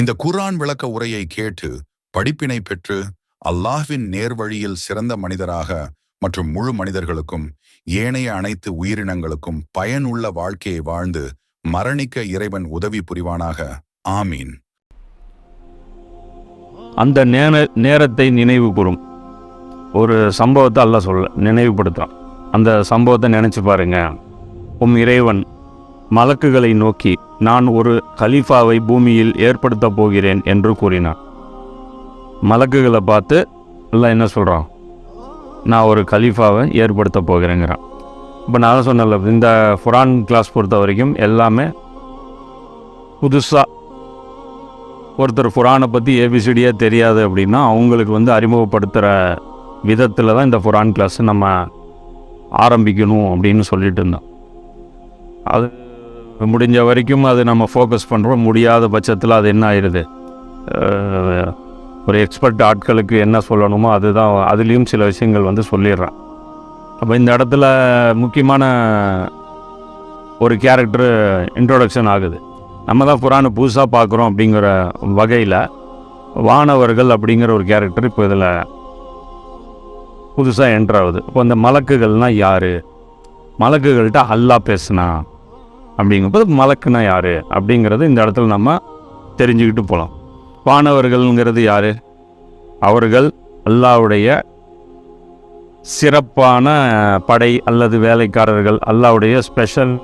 இந்த குர்ஆன் விளக்க உரையை கேட்டு படிப்பினை பெற்று அல்லாஹ்வின் நேர்வழியில் சிறந்த மனிதராக மற்றும் முழு மனிதர்களுக்கும் ஏனைய அனைத்து உயிரினங்களுக்கும் பயனுள்ள வாழ்க்கையை வாழ்ந்து மரணிக்க இறைவன் உதவி புரிவானாக. ஆமீன். அந்த நேர நேரத்தை நினைவு கூறும். ஒரு சம்பவத்தை அல்ல சொல்ல நினைவுபடுத்தான் அந்த சம்பவத்தை நினச்சி பாருங்க. உம் இறைவன் மலக்குகளை நோக்கி நான் ஒரு கலீஃபாவை பூமியில் ஏற்படுத்தப் போகிறேன் என்று கூறினான். மலக்குகளை பார்த்து எல்லாம் என்ன சொல்கிறான் நான் ஒரு கலீஃபாவை ஏற்படுத்த போகிறேங்கிறான். இப்போ நான் சொன்னல இந்த ஃபுரான் கிளாஸ் பொறுத்த வரைக்கும் எல்லாமே புதுசாக ஒருத்தர் ஃபுரானை பற்றி ஏபிசிடியே தெரியாது அப்படின்னா அவங்களுக்கு வந்து அறிமுகப்படுத்துகிற விதத்தில் தான் இந்த ஃபுரான் கிளாஸ் நம்ம ஆரம்பிக்கணும் அப்படின்னு சொல்லிட்டு இருந்தோம் அது முடிஞ்ச வரைக்கும் அது நம்ம ஃபோக்கஸ் பண்ணுறோம் முடியாத பட்சத்தில் அது என்ன ஆயிடுது? ஒரு எக்ஸ்பர்ட் ஆட்களுக்கு என்ன சொல்லணுமோ அதுதான் அதுலேயும் சில விஷயங்கள் வந்து சொல்லிடுறேன். அப்போ இந்த இடத்துல முக்கியமான ஒரு கேரக்டர் இன்ட்ரோடக்ஷன் ஆகுது. நம்ம தான் புராண புதுசாக பார்க்குறோம் அப்படிங்கிற வகையில் வானவர்கள் அப்படிங்கிற ஒரு கேரக்டர் இப்போ இதில் புதுசாக என்ட்ராகுது இப்போ இந்த மலக்குகள்னால் யார்? மலக்குகள்கிட்ட அல்லாஹ் பேசுனா. அப்படிங்கும்போது மலக்குனா யார்? அப்படிங்கிறது இந்த இடத்துல நம்ம தெரிஞ்சுக்கிட்டு போகலாம் வானவர்கள்ங்கிறது யார்? அவர்கள் அல்லாவுடைய சிறப்பான படை அல்லது வேலைக்காரர்கள் அல்லாவுடைய ஸ்பெஷல்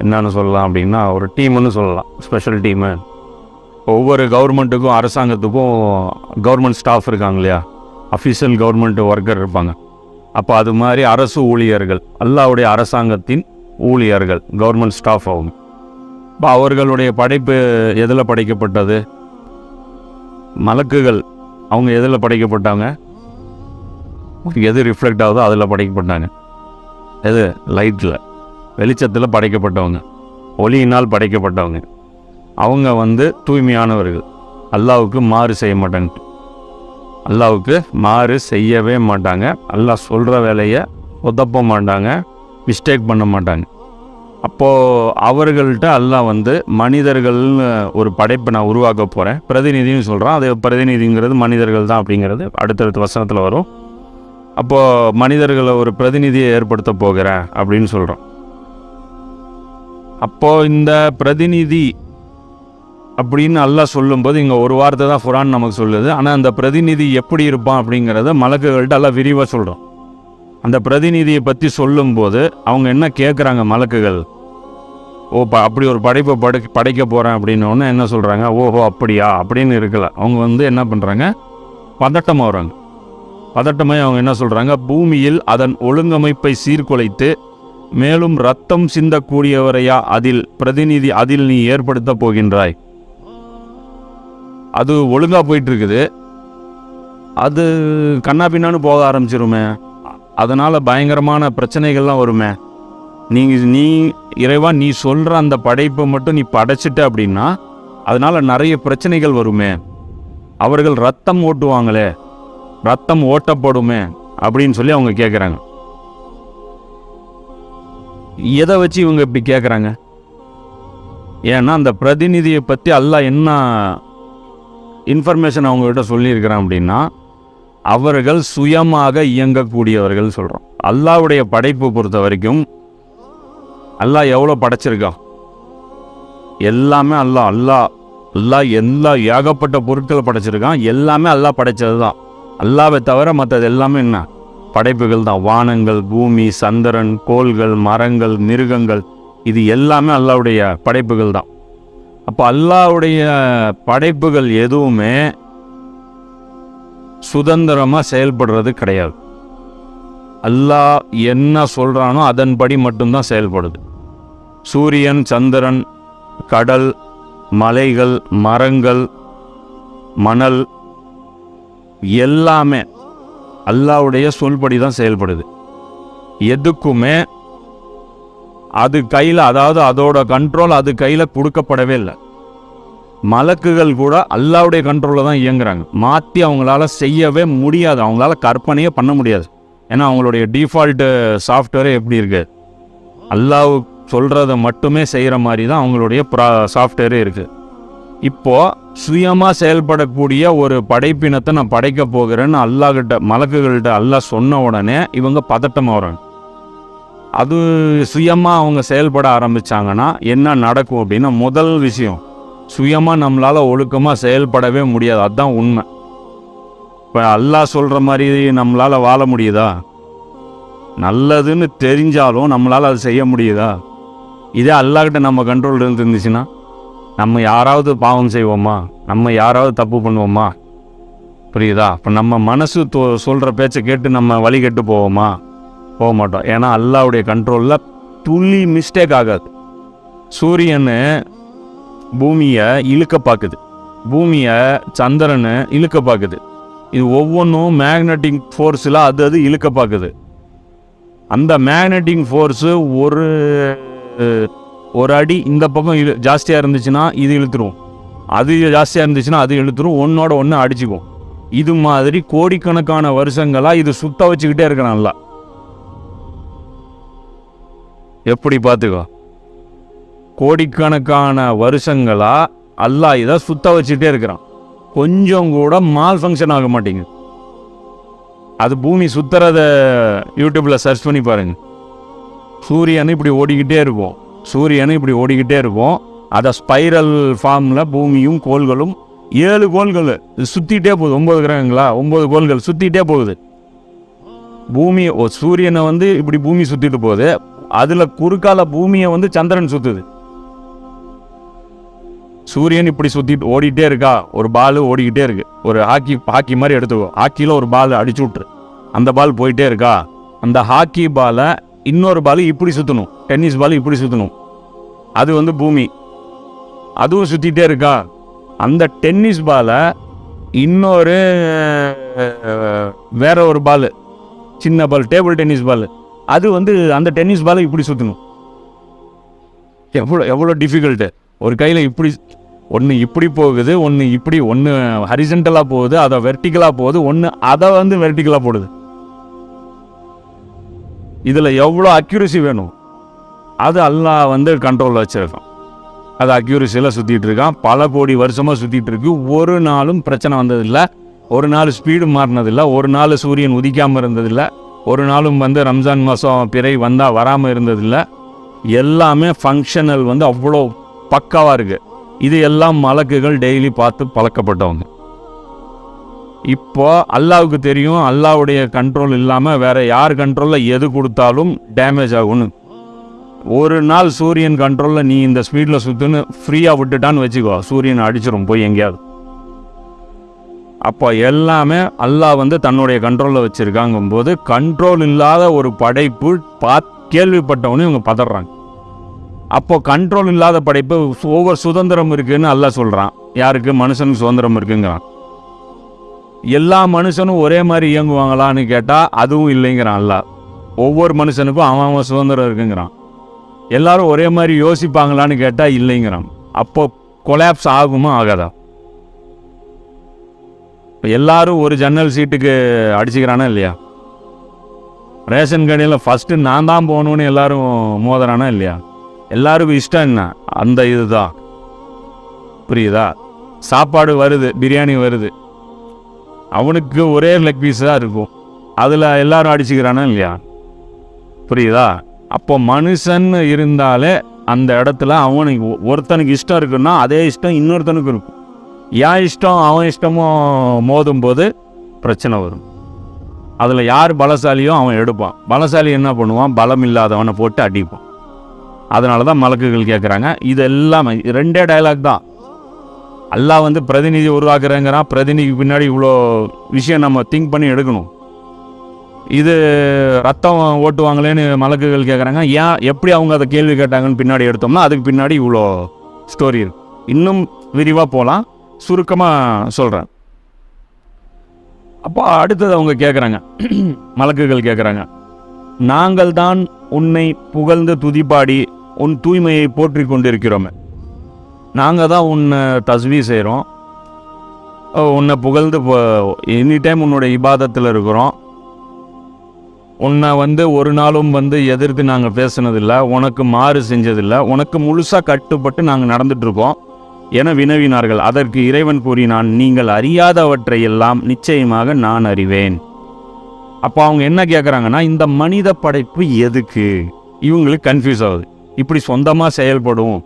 என்னன்னு சொல்லலாம் அப்படின்னா ஒரு டீம்னு சொல்லலாம். ஸ்பெஷல் டீமு ஒவ்வொரு கவர்மெண்ட்டுக்கும் அரசாங்கத்துக்கும் கவர்மெண்ட் ஸ்டாஃப் இருக்காங்க இல்லையா? அஃபீஷியல் கவர்மெண்ட் ஒர்க்கர் இருப்பாங்க. அப்போ அது மாதிரி அரசு ஊழியர்கள் அல்லாவுடைய அரசாங்கத்தின் ஊழியர்கள் கவர்மெண்ட் ஸ்டாஃப் ஆகும். இப்போ அவர்களுடைய படைப்பு எதில் படைக்கப்பட்டது? மலக்குகள் அவங்க எதில் படைக்கப்பட்டாங்க? எது ரிஃப்ளெக்ட் ஆகுதோ அதில் படைக்கப்பட்டாங்க. எது? லைட்டில் வெளிச்சத்தில் படைக்கப்பட்டவங்க. ஒளியினால் படைக்கப்பட்டவங்க. அவங்க வந்து தூய்மையானவர்கள். அல்லாவுக்கு மாறு செய்ய மாட்டாங்க அல்லாவுக்கு மாறு செய்யவே மாட்டாங்க. அல்லாஹ் சொல்கிற வேலையை உதப்ப மாட்டாங்க மிஸ்டேக் பண்ண மாட்டாங்க. அப்போது அவர்கள்ட்ட அல்லாஹ் வந்து மனிதர்கள்னு ஒரு படைப்பை நான் உருவாக்க போகிறேன் பிரதிநிதின்னு சொல்கிறான் அது பிரதிநிதிங்கிறது மனிதர்கள் தான் அப்படிங்கிறது அடுத்தடுத்த வசனத்தில் வரும். அப்போது மனிதர்களை ஒரு பிரதிநிதியை ஏற்படுத்த போகிறேன் அப்படின்னு சொல்கிறோம் அப்போது இந்த பிரதிநிதி அப்படின்னு அல்லாஹ் சொல்லும்போது இங்கே ஒரு வார்த்தை தான் ஃபுரான் நமக்கு சொல்லுது. ஆனால் அந்த பிரதிநிதி எப்படி இருப்பான் அப்படிங்கிறத மலக்குகள்கிட்ட எல்லாம் விரிவாக சொல்கிறோம் அந்த பிரதிநிதியை பற்றி சொல்லும்போது அவங்க என்ன கேட்குறாங்க மலக்குகள்? ஓ ப அப்படி ஒரு படைப்பை படை படைக்க போகிறேன் அப்படின்னோடனே என்ன சொல்கிறாங்க ஓஹோ அப்படியா? அப்படின்னு இருக்கல. அவங்க வந்து என்ன பண்ணுறாங்க பதட்டமாக வராங்க பதட்டமாக அவங்க என்ன சொல்கிறாங்க பூமியில் அதன் ஒழுங்கமைப்பை சீர்குலைத்து மேலும் ரத்தம் சிந்தக்கூடியவரையா அதில் பிரதிநிதி அதில் நீ ஏற்படுத்த போகின்றாய். அது ஒழுங்காக போயிட்டு இருக்குது அது கண்ணா பின்னான்னு போக ஆரம்பிச்சிருமே. அதனால் பயங்கரமான பிரச்சனைகள்லாம் வருமே. நீ நீ இறைவா நீ சொல்கிற அந்த படைப்பை மட்டும் நீ படைச்சிட்ட அப்படின்னா அதனால் நிறைய பிரச்சனைகள் வருமே. அவர்கள் ரத்தம் ஓட்டுவாங்களே ரத்தம் ஓட்டப்படுமே அப்படின்னு சொல்லி அவங்க கேட்குறாங்க எதை வச்சு இவங்க இப்படி கேட்குறாங்க ஏன்னா அந்த பிரதிநிதியை பற்றி அல்லாஹ் என்ன இன்ஃபர்மேஷன் அவங்ககிட்ட சொல்லியிருக்கிறேன் அப்படின்னா அவர்கள் சுயமாக இயங்கக்கூடியவர்கள் சொல்கிறோம் அல்லாஹ்வுடைய படைப்பு பொறுத்த வரைக்கும் அல்லாஹ் எவ்வளோ படைச்சிருக்கான்? எல்லாமே அல்லாஹ் அல்லாஹ் அல்லாஹ் எல்லா ஏகப்பட்ட பொருட்களை படைச்சிருக்கான். எல்லாமே அல்லாஹ் படைச்சது தான் அல்லாவை தவிர மற்றது எல்லாமே என்ன? படைப்புகள் தான். வானங்கள் பூமி சந்திரன் கோள்கள் மரங்கள் மிருகங்கள் இது எல்லாமே அல்லாவுடைய படைப்புகள் தான். அப்போ அல்லாவுடைய படைப்புகள் எதுவுமே சுதந்திரமாக செயல்படுறது கிடையாது. அல்லாஹ் என்ன சொல்கிறானோ அதன்படி மட்டும்தான் செயல்படுது. சூரியன் சந்திரன் கடல் மலைகள் மரங்கள் மணல் எல்லாமே அல்லாவுடைய சொல்படி தான் செயல்படுது. எதுக்குமே அது கையில் அதாவது அதோட கண்ட்ரோல் அது கையில் கொடுக்கப்படவே இல்லை. மலக்குகள் கூட அல்லாவுடைய கண்ட்ரோலில் தான் இயங்குறாங்க. மாற்றி அவங்களால செய்யவே முடியாது. அவங்களால கற்பனையே பண்ண முடியாது. ஏன்னா அவங்களுடைய டிஃபால்ட்டு சாஃப்ட்வேரே எப்படி இருக்குது அல்லாஹ் சொல்கிறத மட்டுமே செய்கிற மாதிரி தான் அவங்களுடைய ப்ரா சாஃப்ட்வேரே இருக்குது இப்போது சுயமாக செயல்படக்கூடிய ஒரு படைப்பினத்தை நான் படைக்க போகிறேன்னு அல்லாஹ்கிட்ட மலக்குகள்கிட்ட அல்லாஹ் சொன்ன உடனே இவங்க பதட்டமாக வராங்க அது சுயமாக அவங்க செயல்பட ஆரம்பித்தாங்கன்னா என்ன நடக்கும் அப்படின்னா முதல் விஷயம் சுயமாக நம்மளால் ஒழுக்கமாக செயல்படவே முடியாது. அதுதான் உண்மை. இப்போ அல்லாஹ் சொல்கிற மாதிரி நம்மளால் வாழ முடியுதா? நல்லதுன்னு தெரிஞ்சாலும் நம்மளால் அது செய்ய முடியுதா? இதே அல்லாஹ்கிட்ட நம்ம கண்ட்ரோல் இருந்துச்சுன்னா நம்ம யாராவது பாவம் செய்வோமா? நம்ம யாராவது தப்பு பண்ணுவோமா? புரியுதா? இப்போ நம்ம மனசு தோ சொல்கிற பேச்சை கேட்டு நம்ம வழி கெட்டு போவோமா? போக மாட்டோம் ஏன்னா அல்லாவுடைய கண்ட்ரோலில் துள்ளி மிஸ்டேக் ஆகாது. சூரியன் பூமியை இழுக்க பார்க்குது பூமியை சந்திரனை இழுக்க பார்க்குது இது ஒவ்வொன்றும் மேக்னட்டிக் ஃபோர்ஸில் அது அது இழுக்க பார்க்குது அந்த மேக்னட்டிக் ஃபோர்ஸு ஒரு ஒரு அடி இந்த பக்கம் இழு ஜாஸ்தியாக இருந்துச்சுன்னா இது இழுத்துரும் அது ஜாஸ்தியாக இருந்துச்சுன்னா அது இழுத்துரும். ஒன்றோட ஒன்று அடிச்சுக்கும். இது மாதிரி கோடிக்கணக்கான வருஷங்களாக இது சுத்த வச்சுக்கிட்டே இருக்கிறான் எப்படி பார்த்துக்கோ? கோடிக்கணக்கான வருஷங்களாக அல்லாஹ் இதை சுத்த வச்சுட்டே இருக்கிறான். கொஞ்சம் கூட மால் ஃபங்க்ஷன் ஆக மாட்டேங்குது. அது பூமி சுத்துறத யூடியூப்பில் சர்ச் பண்ணி பாருங்க. சூரியன் இப்படி ஓடிக்கிட்டே இருப்போம். சூரியன் இப்படி ஓடிக்கிட்டே இருப்போம். அதை ஸ்பைரல் ஃபார்மில் பூமியும் கோள்களும் ஏழு கோள்கள். சுற்றிட்டே போகுது. ஒம்பது கிரகங்களா? ஒம்பது கோள்கள் சுற்றிட்டே போகுது. பூமி ஓ சூரியனை வந்து இப்படி பூமி சுற்றிட்டு போகுது. அதில் குறுக்கால பூமியை வந்து சந்திரன் சுற்றுது சூரியன் இப்படி சுற்றிட்டு ஓடிட்டே இருக்கா ஒரு பால் ஓடிக்கிட்டே இருக்கு. ஒரு ஹாக்கி ஹாக்கி மாதிரி எடுத்துக்கோ. ஹாக்கியில் ஒரு பால் அடிச்சு விட்ரு அந்த பால் போயிட்டே இருக்கா? அந்த ஹாக்கி பாலை இன்னொரு பால் இப்படி சுற்றணும் டென்னிஸ் பால் இப்படி சுற்றணும் அது வந்து பூமி. அதுவும் சுற்றிட்டே இருக்கா? அந்த டென்னிஸ் பாலை இன்னொரு வேற ஒரு பால். சின்ன பால் டேபிள் டென்னிஸ் பால். அது வந்து அந்த டென்னிஸ் பாலை இப்படி சுற்றணும் எவ்வளோ எவ்வளோ டிஃபிகல்ட்டு ஒரு கையில் இப்படி ஒன்று இப்படி போகுது ஒன்று இப்படி ஒன்று ஹரிசன்டலாக போகுது அதை வெர்டிக்கலாக போகுது ஒன்று அதை வந்து வெர்டிக்கலாக போடுது. இதில் எவ்வளோ அக்யூரசி வேணும்? அது அல்லா வந்து கண்ட்ரோலில் வச்சுருக்கான். அது அக்யூரசியில் சுற்றிட்டு இருக்கான். பல கோடி வருஷமாக சுற்றிட்டு இருக்கு. ஒரு நாளும் பிரச்சனை வந்ததில்லை. ஒரு நாள் ஸ்பீடு மாறினதில்லை. ஒரு நாள் சூரியன் உதிக்காமல் இருந்ததில்லை. ஒரு நாளும் வந்து ரம்ஜான் மாதம் பிறை வந்தால் வராமல் இருந்ததில்லை. எல்லாமே ஃபங்க்ஷனல் வந்து அவ்வளோ பக்காவாக இருக்குது இது எல்லாம் மலக்குகள் டெய்லி பார்த்து பழக்கப்பட்டவங்க. இப்போ அல்லாவுக்கு தெரியும் அல்லாவுடைய கண்ட்ரோல் இல்லாமல் வேற யார் கண்ட்ரோலில் எது கொடுத்தாலும் டேமேஜ் ஆகும்னு. ஒரு நாள் சூரியன் கண்ட்ரோலில் நீ இந்த ஸ்பீடில் சுற்றுன்னு ஃப்ரீயாக விட்டுட்டான்னு வச்சுக்கோ சூரியன் அடிச்சிடும் போய் எங்கேயாவது. அப்போ எல்லாமே அல்லாஹ் வந்து தன்னுடைய கண்ட்ரோலில் வச்சுருக்காங்கும்போது கண்ட்ரோல் இல்லாத ஒரு படைப்பு பாத் கேள்விப்பட்டவனே இவங்க பதறாங்க. அப்போது கண்ட்ரோல் இல்லாத படைப்பு ஒவ்வொரு சுதந்திரம் இருக்குதுன்னு அல்லாஹ் சொல்கிறான் யாருக்கு? மனுஷனுக்கு சுதந்திரம் இருக்குங்கிறான். எல்லா மனுஷனும் ஒரே மாதிரி இயங்குவாங்களான்னு கேட்டால் அதுவும் இல்லைங்கிறான் அல்லாஹ். ஒவ்வொரு மனுஷனுக்கும் அவன் அவன் சுதந்திரம் இருக்குங்கிறான். எல்லாரும் ஒரே மாதிரி யோசிப்பாங்களான்னு கேட்டால் இல்லைங்கிறான். அப்போ கொலாப்ஸ் ஆகுமா? ஆகாதா? இப்போ எல்லாரும் ஒரு ஜன்னல் சீட்டுக்கு அடிச்சுக்கிறானா இல்லையா? ரேஷன் கடையில் ஃபஸ்ட்டு நான் தான் போகணுன்னு எல்லாரும் மோதுறானா இல்லையா? எல்லாருக்கும் இஷ்டம் என்ன? அந்த இதுதான். புரியுதா? சாப்பாடு வருது பிரியாணி வருது. அவனுக்கு ஒரே லெக் பீஸ் தான் இருக்கும். அதில் எல்லாரும் அடிச்சுக்கிறானா இல்லையா? புரியுதா? அப்போ மனுஷன் இருந்தாலே அந்த இடத்துல அவனுக்கு ஒருத்தனுக்கு இஷ்டம் இருக்குன்னா அதே இஷ்டம் இன்னொருத்தனுக்கு இருக்கும். என் இஷ்டம் அவன் இஷ்டமும் மோதும் போது பிரச்சனை வரும். அதில் யார் பலசாலியோ அவன் எடுப்பான். பலசாலி என்ன பண்ணுவான்? பலம் இல்லாதவனை போட்டு அடிப்பான். அதனால தான் மலக்குகள் கேட்குறாங்க இது எல்லாமே ரெண்டே டயலாக் தான். அல்லாஹ் வந்து பிரதிநிதி உருவாக்குறேங்கிறான். பிரதிநிதிக்கு பின்னாடி இவ்வளோ விஷயம் நம்ம திங்க் பண்ணி எடுக்கணும். இது ரத்தம் ஓட்டுவாங்களேன்னு மலக்குகள் கேட்குறாங்க ஏன் எப்படி அவங்க அதை கேள்வி கேட்டாங்கன்னு பின்னாடி எடுத்தோம்னா அதுக்கு பின்னாடி இவ்வளோ ஸ்டோரி இருக்கு. இன்னும் விரிவாக போகலாம் சுருக்கமாக சொல்கிறேன் அப்போ அடுத்தது அவங்க கேட்குறாங்க மலக்குகள் கேட்குறாங்க நாங்கள் தான் உன்னை புகழ்ந்து துதிப்பாடி உன் தூய்மையை போற்றி கொண்டிருக்கிறோமே. நாங்கள் தான் உன்னை தஸ்வி செய்கிறோம் உன்னை புகழ்ந்து எனி டைம் உன்னோட இபாதத்தில் இருக்கிறோம். உன்னை வந்து ஒரு நாளும் வந்து எதிர்த்து நாங்கள் பேசுனதில்லை. உனக்கு மாறு செஞ்சதில்லை. உனக்கு முழுசாக கட்டுப்பட்டு நாங்கள் நடந்துட்டுருக்கோம் என வினவினார்கள். அதற்கு இறைவன் கூறினான் நீங்கள் அறியாதவற்றை எல்லாம் நிச்சயமாக நான் அறிவேன். அப்போ அவங்க என்ன கேட்குறாங்கன்னா இந்த மனித படைப்பு எதுக்கு? இவங்களுக்கு கன்ஃபியூஸ் ஆகுது. இப்படி சொந்தமாக செயல்படும்.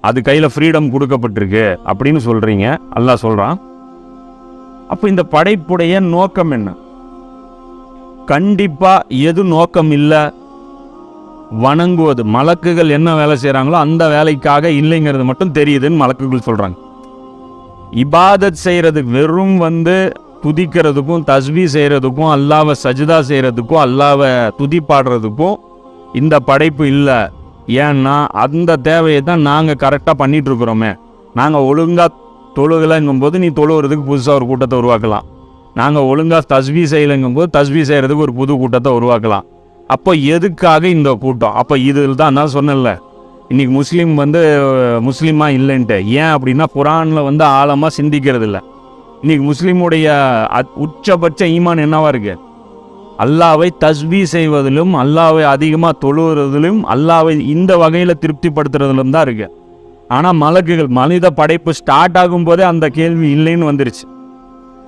அது கையில் ஃப்ரீடம் கொடுக்கப்பட்டிருக்கு. அப்படின்னு சொல்கிறீங்க அல்லா சொல்கிறான் அப்போ இந்த படைப்புடைய நோக்கம் என்ன? கண்டிப்பாக எது நோக்கம் இல்லை? வணங்குவது. மலக்குகள் என்ன வேலை செய்கிறாங்களோ அந்த வேலைக்காக இல்லைங்கிறது மட்டும் தெரியுதுன்னு மலக்குகள் சொல்கிறாங்க இபாதத் செய்கிறது வெறும் வந்து துதிக்கிறதுக்கும் தஸ்வி செய்கிறதுக்கும் அல்லாவை சஜிதா செய்கிறதுக்கும் அல்லாவை துதி பாடுறதுக்கும் இந்த படைப்பு இல்லை. ஏன்னா அந்த தேவையை தான் நாங்கள் கரெக்டாக பண்ணிகிட்ருக்குறோமே நாங்கள் ஒழுங்காக தொழுகலைங்கும்போது நீ தொழுகிறதுக்கு புதுசாக ஒரு கூட்டத்தை உருவாக்கலாம். நாங்கள் ஒழுங்காக தஸ்வி செய்யலைங்கும்போது தஸ்வி செய்கிறதுக்கு ஒரு புது கூட்டத்தை உருவாக்கலாம். அப்போ எதுக்காக இந்த கூட்டம்? அப்போ இதில் தான் நான் சொன்னேன்ல. இன்றைக்கி முஸ்லீம் வந்து முஸ்லீமாக இல்லைன்ட்டு. ஏன் அப்படின்னா குரானில் வந்து ஆழமாக சிந்திக்கிறது இல்லை. இன்றைக்கி முஸ்லீமுடைய அத்- உச்சபட்ச ஈமான் என்னவாக இருக்குது அல்லாவை தஸ்வி செய்வதிலும் அல்லாவை அதிகமாக தொழுகிறதிலும் அல்லாவை இந்த வகையில் திருப்திப்படுத்துறதுலும் தான் இருக்கு. ஆனால் மலக்குகள் மனித படைப்பு ஸ்டார்ட் ஆகும்போதே அந்த கேள்வி இல்லைன்னு வந்துருச்சு.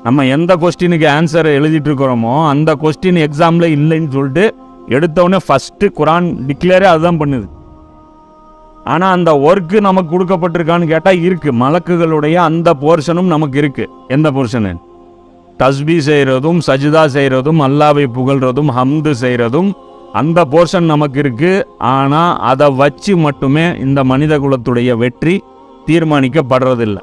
நம்ம எந்த கொஸ்டினுக்கு ஆன்சர் எழுதிட்டு இருக்கிறோமோ அந்த கொஸ்டின் எக்ஸாமில் இல்லைன்னு சொல்லிட்டு எடுத்தவுடனே ஃபஸ்ட்டு குரான் டிக்ளேரே அதுதான் பண்ணுது. ஆனால் அந்த ஒர்க்கு நமக்கு கொடுக்கப்பட்டிருக்கான்னு கேட்டால் இருக்குது மலக்குகளுடைய அந்த போர்ஷனும் நமக்கு இருக்குது எந்த போர்ஷனு தஸ்பி செய்கிறதும் சஜிதா செய்கிறதும் அல்லாவை புகழ்றதும் ஹம்து செய்கிறதும் அந்த போர்ஷன் நமக்கு இருக்குது ஆனால் அதை வச்சு மட்டுமே இந்த மனித குலத்துடைய வெற்றி தீர்மானிக்கப்படுறதில்லை.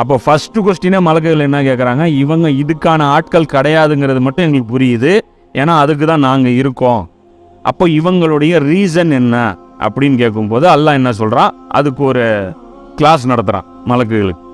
அப்போ ஃபஸ்ட்டு கொஸ்டினே மலக்குகள் என்ன கேட்குறாங்க இவங்க இதுக்கான ஆட்கள் கிடையாதுங்கிறது மட்டும் எங்களுக்கு புரியுது. ஏன்னா அதுக்கு தான் நாங்கள் இருக்கோம். அப்போ இவங்களுடைய ரீசன் என்ன அப்படின்னு கேட்கும்போது அல்லாஹ் என்ன சொல்கிறான் அதுக்கு ஒரு கிளாஸ் நடத்துகிறான் மலக்குகளுக்கு.